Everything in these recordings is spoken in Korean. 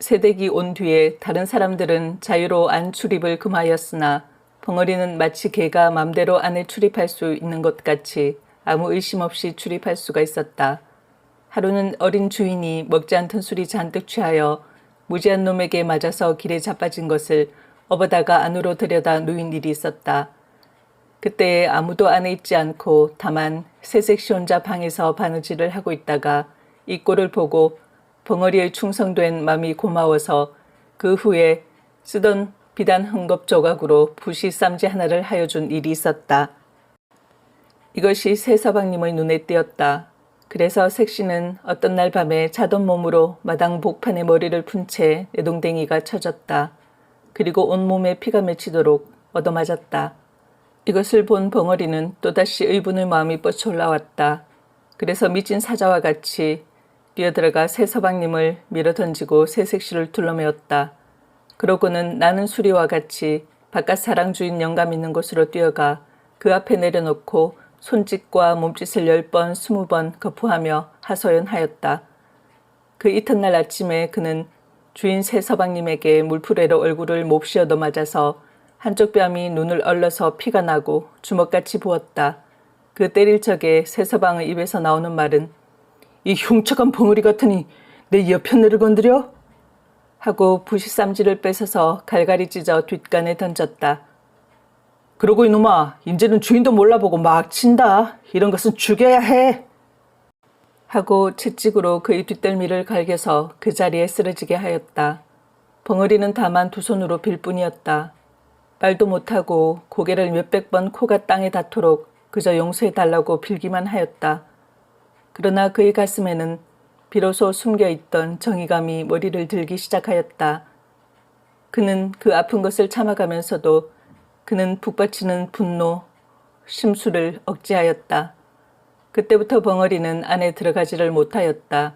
새댁이 온 뒤에 다른 사람들은 자유로 안 출입을 금하였으나 벙어리는 마치 개가 맘대로 안에 출입할 수 있는 것 같이 아무 의심 없이 출입할 수가 있었다. 하루는 어린 주인이 먹지 않던 술이 잔뜩 취하여 무지한 놈에게 맞아서 길에 자빠진 것을 업어다가 안으로 들여다 누인 일이 있었다. 그때 아무도 안에 있지 않고 다만 새색시 혼자 방에서 바느질을 하고 있다가 이 꼴을 보고 벙어리의 충성된 마음이 고마워서 그 후에 쓰던 비단 헝겊 조각으로 부시 쌈지 하나를 하여 준 일이 있었다. 이것이 새서방님의 눈에 띄었다. 그래서 색시는 어떤 날 밤에 자던 몸으로 마당 복판에 머리를 푼 채 내동댕이가 쳐졌다. 그리고 온몸에 피가 맺히도록 얻어맞았다. 이것을 본 벙어리는 또다시 의분의 마음이 뻗쳐 올라왔다. 그래서 미친 사자와 같이 뛰어들어가 새 서방님을 밀어던지고 새색시를 둘러매었다. 그러고는 나는 수리와 같이 바깥 사랑 주인 영감 있는 곳으로 뛰어가 그 앞에 내려놓고 손짓과 몸짓을 열 번, 스무 번 거푸하며 하소연하였다. 그 이튿날 아침에 그는 주인 새 서방님에게 물풀에로 얼굴을 몹시 얻어맞아서 한쪽 뺨이 눈을 얼러서 피가 나고 주먹같이 부었다. 그 때릴 적에 새 서방의 입에서 나오는 말은 이 흉측한 벙어리 같으니 내 여편네를 건드려? 하고 부시쌈지를 뺏어서 갈갈이 찢어 뒷간에 던졌다. 그러고 이놈아, 이제는 주인도 몰라보고 막 친다. 이런 것은 죽여야 해. 하고 채찍으로 그의 뒷덜미를 갈겨서 그 자리에 쓰러지게 하였다. 벙어리는 다만 두 손으로 빌 뿐이었다. 말도 못하고 고개를 몇백 번 코가 땅에 닿도록 그저 용서해 달라고 빌기만 하였다. 그러나 그의 가슴에는 비로소 숨겨 있던 정의감이 머리를 들기 시작하였다. 그는 그 아픈 것을 참아가면서도 그는 북받치는 분노, 심수를 억제하였다. 그때부터 벙어리는 안에 들어가지를 못하였다.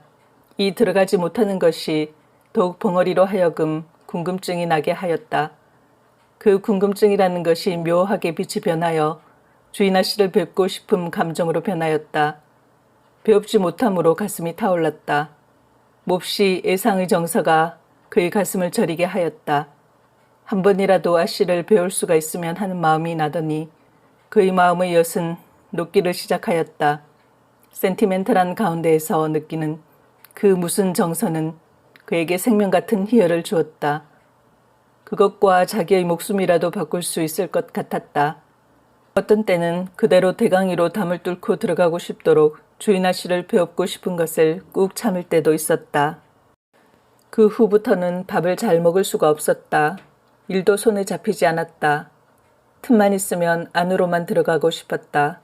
이 들어가지 못하는 것이 더욱 벙어리로 하여금 궁금증이 나게 하였다. 그 궁금증이라는 것이 묘하게 빛이 변하여 주인 아 씨를 뵙고 싶은 감정으로 변하였다. 배웁지 못함으로 가슴이 타올랐다. 몹시 예상의 정서가 그의 가슴을 저리게 하였다. 한 번이라도 아씨를 배울 수가 있으면 하는 마음이 나더니 그의 마음의 엿은 녹기를 시작하였다. 센티멘탈한 가운데에서 느끼는 그 무슨 정서는 그에게 생명 같은 희열을 주었다. 그것과 자기의 목숨이라도 바꿀 수 있을 것 같았다. 어떤 때는 그대로 대강이로 담을 뚫고 들어가고 싶도록 주인 아씨를 배웁고 싶은 것을 꾹 참을 때도 있었다. 그 후부터는 밥을 잘 먹을 수가 없었다. 일도 손에 잡히지 않았다. 틈만 있으면 안으로만 들어가고 싶었다.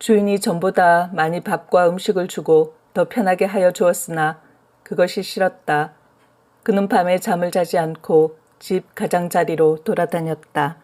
주인이 전보다 많이 밥과 음식을 주고 더 편하게 하여 주었으나 그것이 싫었다. 그는 밤에 잠을 자지 않고 집 가장자리로 돌아다녔다.